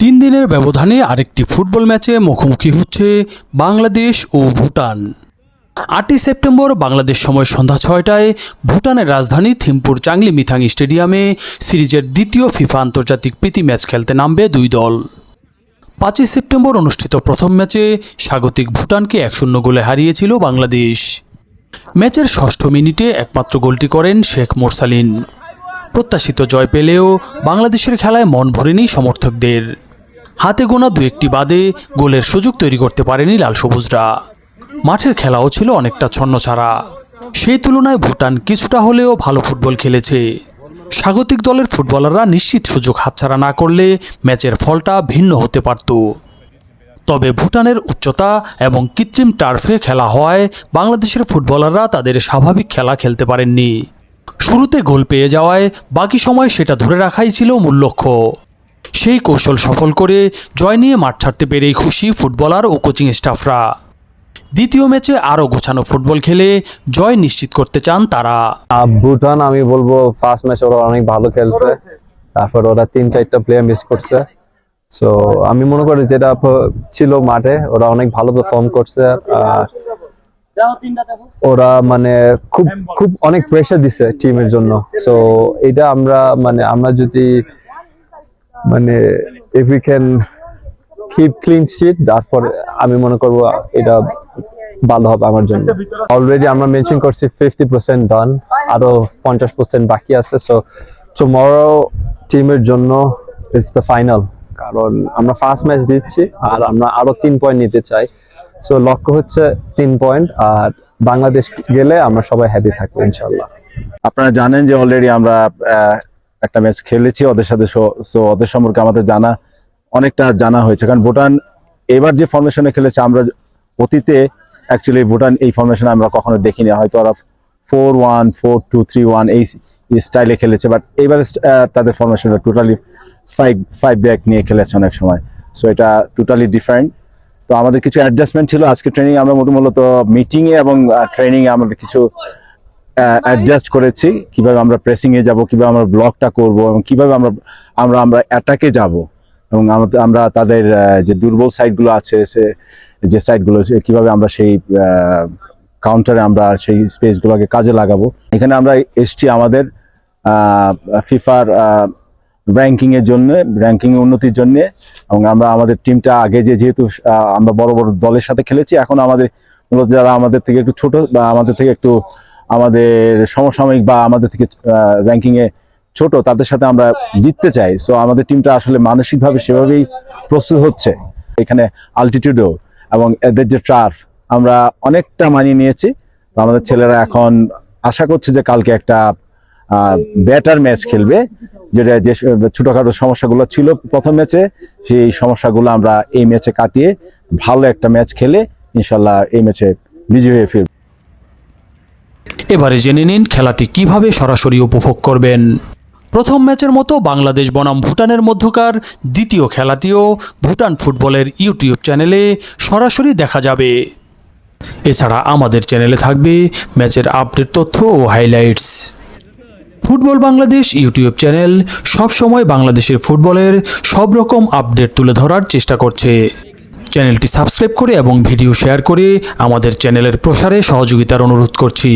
তিন দিনের ব্যবধানে আরেকটি ফুটবল ম্যাচে মুখোমুখি হচ্ছে বাংলাদেশ ও ভুটান। আটই সেপ্টেম্বর বাংলাদেশ সময় সন্ধ্যা ছয়টায় ভুটানের রাজধানী থিম্পুর চাংলি মিথাং স্টেডিয়ামে সিরিজের দ্বিতীয় ফিফা আন্তর্জাতিক প্রীতি ম্যাচ খেলতে নামবে দুই দল। পাঁচই সেপ্টেম্বর অনুষ্ঠিত প্রথম ম্যাচে স্বাগতিক ভুটানকে এক শূন্য গোলে হারিয়েছিল বাংলাদেশ। ম্যাচের ষষ্ঠ মিনিটে একমাত্র গোলটি করেন শেখ মোরসালিন। প্রত্যাশিত জয় পেলেও বাংলাদেশের খেলায় মন ভরেনি সমর্থকদের। হাতে গোনা দু একটি বাদে গোলের সুযোগ তৈরি করতে পারেনি লাল সবুজরা। মাঠের খেলাও ছিল অনেকটা ছন্ন ছাড়া সেই তুলনায় ভুটান কিছুটা হলেও ভালো ফুটবল খেলেছে। স্বাগতিক দলের ফুটবলাররা নিশ্চিত সুযোগ হাতছাড়া না করলে ম্যাচের ফলটা ভিন্ন হতে পারত। তবে ভুটানের উচ্চতা এবং কৃত্রিম টার্ফে খেলা হওয়ায় বাংলাদেশের ফুটবলাররা তাদের স্বাভাবিক খেলা খেলতে পারেননি। শুরুতে গোল পেয়ে যাওয়ায় বাকি সময় সেটা ধরে রাখাই ছিল মূল লক্ষ্য। সেই কৌশল সফল করে জয় নিয়ে মাঠ ছাড়তে পেরেই খুশি ফুটবলার ও কোচিং স্টাফরা। দ্বিতীয় ম্যাচে আরও গোছানো ফুটবল খেলে জয় নিশ্চিত করতে চান তারা। ভুটান আমি বলব ফার্স্ট ম্যাচ ওরা অনেক ভালো খেলছে। তারপর ওরা তিন, চারটা প্লেয়ার মিস করছে। সো আমি মনে করি যেটা ছিল মাঠে, ওরা অনেক ভালো পারফর্ম করছে। ওরা মানে খুব খুব অনেক প্রেশার দিছে টিমের জন্য। সো এটা আমরা মানে আমরা যদি মানে if we can keep clean sheet তারপর আমি মনে করব এটা ভালো হবে আমার জন্য। অলরেডি আমরা মেনশন করছি ফিফটি পার্সেন্ট ডান আরও পঞ্চাশ পার্সেন্ট বাকি আছে সো টুমরো টিমের জন্য ইটস দ্য ফাইনাল কারণ আমরা ফার্স্ট ম্যাচ দিচ্ছি আর আমরা আরও তিন পয়েন্ট নিতে চাই। সো লক্ষ্য হচ্ছে তিন পয়েন্ট আর বাংলাদেশ গেলে আমরা সবাই হ্যাপি থাকব ইনশাল্লাহ আপনারা জানেন যে অলরেডি আমরা একটা ম্যাচ খেলেছি ওদের সাথে সো ওদের সম্পর্কে আমাদের জানা, অনেকটা জানা হয়েছে। কারণ ভুটান এবার যে ফরমেশনে খেলেছে, আমরা অতীতে অ্যাকচুয়ালি ভুটান এই ফরমেশনে আমরা কখনো দেখিনি। হয়তো ওরা four one four two three one এই স্টাইলে খেলেছে বাট এবার তাদের ফরমেশনটা টোটালি ফাইভ ফাইভ ব্যাক নিয়ে খেলেছে অনেক সময়। সো এটা টোটালি ডিফারেন্ট তো আমাদের কিছু অ্যাডজাস্টমেন্ট ছিল। আজকে ট্রেনিং আমরা মূলত মিটিং এ এবং ট্রেনিংয়ে আমাদের কিছু অ্যাডজাস্ট করেছি, কীভাবে আমরা প্রেসিং এ যাব, কীভাবে আমরা ব্লকটা করব এবং কীভাবে আমরা আমরা আমরা অ্যাটাকে যাব। এবং আমরা তাদের যে দুর্বল সাইডগুলো আছে, সে, যে সাইডগুলো কীভাবে আমরা সেই কাউন্টারে আমরা সেই স্পেসগুলোকে কাজে লাগাবো। এখানে আমরা এসছি আমাদের ফিফার র্যাঙ্কিং এর জন্য র্যাঙ্কিং উন্নতির জন্য। এবং আমরা আমাদের টিমটা আগে যে যেহেতু আমরা বড় বড় দলের সাথে খেলেছি, এখন আমাদের মূলত যারা আমাদের থেকে একটু ছোট বা আমাদের থেকে একটু আমাদের সমসাময়িক বা আমাদের থেকে র্যাঙ্কিং এ ছোট, তাদের সাথে আমরা জিততে চাই। সো আমাদের টিমটা আসলে মানসিকভাবে সেভাবেই প্রস্তুত হচ্ছে। এখানে আলটিটিউডও এবং এদের যে ট্রাফ আমরা অনেকটা মানিয়ে নিয়েছি। তো আমাদের ছেলেরা এখন আশা করছে যে কালকে একটা বেটার ম্যাচ খেলবে। যেটা যে ছোটখাটো সমস্যাগুলো ছিল প্রথম ম্যাচে সেই সমস্যাগুলো আমরা এই ম্যাচে কাটিয়ে ভালো একটা ম্যাচ খেলে ইনশাল্লাহ এই ম্যাচে বিজয়ী হয়ে ফিরব। এবারে জেনে নিন খেলাটি কীভাবে সরাসরি উপভোগ করবেন। প্রথম ম্যাচের মতো বাংলাদেশ বনাম ভুটানের মধ্যকার দ্বিতীয় খেলাটিও ভুটান ফুটবলের ইউটিউব চ্যানেলে সরাসরি দেখা যাবে। এছাড়া আমাদের চ্যানেলে থাকবে ম্যাচের আপডেট তথ্য ও highlights. Football Bangladesh YouTube channel সবসময় বাংলাদেশের ফুটবলের সব রকম আপডেট তুলে ধরার চেষ্টা করছে। চ্যানেলটি সাবস্ক্রাইব করে এবং ভিডিও শেয়ার করে আমাদের চ্যানেলের প্রসারে সহযোগিতার অনুরোধ করছি।